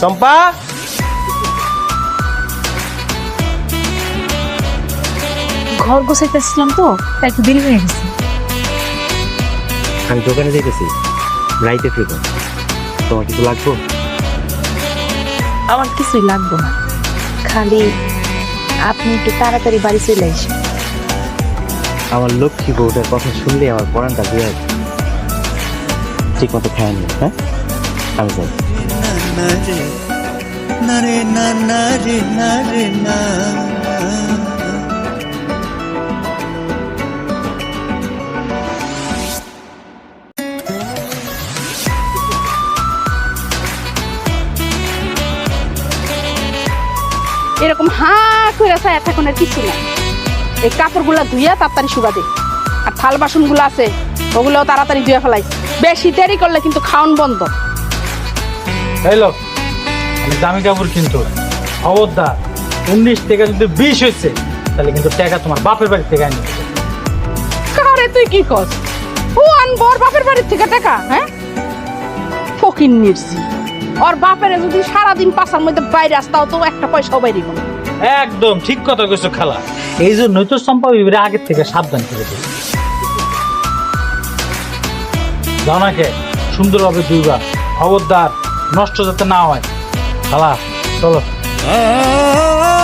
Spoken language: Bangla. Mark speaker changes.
Speaker 1: চম্পা?
Speaker 2: ঘর গোছাইতেছিলাম তো তাই একটু দেরি হয়ে গেছে।
Speaker 1: আমি দোকানে যেতেছি রাইতে ফিরব। তোমার কিছু লাগবো?
Speaker 2: আমার কিছুই লাগবে না। খালি আপনি একটু তাড়াতাড়ি বাড়ি চলে আসেন।
Speaker 1: আমার লক্ষ্মী বউটার কথা শুনলে আমার পরানটা দিয়ে ঠিক মতো খেয়ে নিও হ্যাঁ? আমি যাই।
Speaker 3: না রে না রে না না।
Speaker 4: এরকম হা করে চায় এখন আর কিছু না। এই কাপড়গুলো ধুইয়া তাড়াতাড়ি শুবাদে আর থাল বাসনগুলো আছে, ওগুলোও তাড়াতাড়ি ধুয়ে ফেলাই। বেশি দেরি করলে কিন্তু খাওন বন্ধ।
Speaker 5: হ্যালো আমি দামি কাপড় কিন্তু। খবরদার উনিশ থেকে যদি বিশ হয়েছে তাহলে কিন্তু টাকা তোমার বাপের বাড়ি থেকে আনি
Speaker 4: কারে তুই কি কর ও আনবর বাপের বাড়ির থেকে টাকা হ্যাঁ? ফকিন নির্জি ওর বাপের যদি সারাদিন পাশার মধ্যে বাইরে আসতাও তো একটা পয়সাও বাইরে কোনো
Speaker 5: একদম ঠিক কথা কইছো খালা। এই জন্যই তো সম্ভব এবারে আগের থেকে সাবধান করে দিই যাও না কে? সুন্দরভাবে দুইবার। খবরদার নষ্ট যাতে না হয়। খালা চলো।
Speaker 3: আ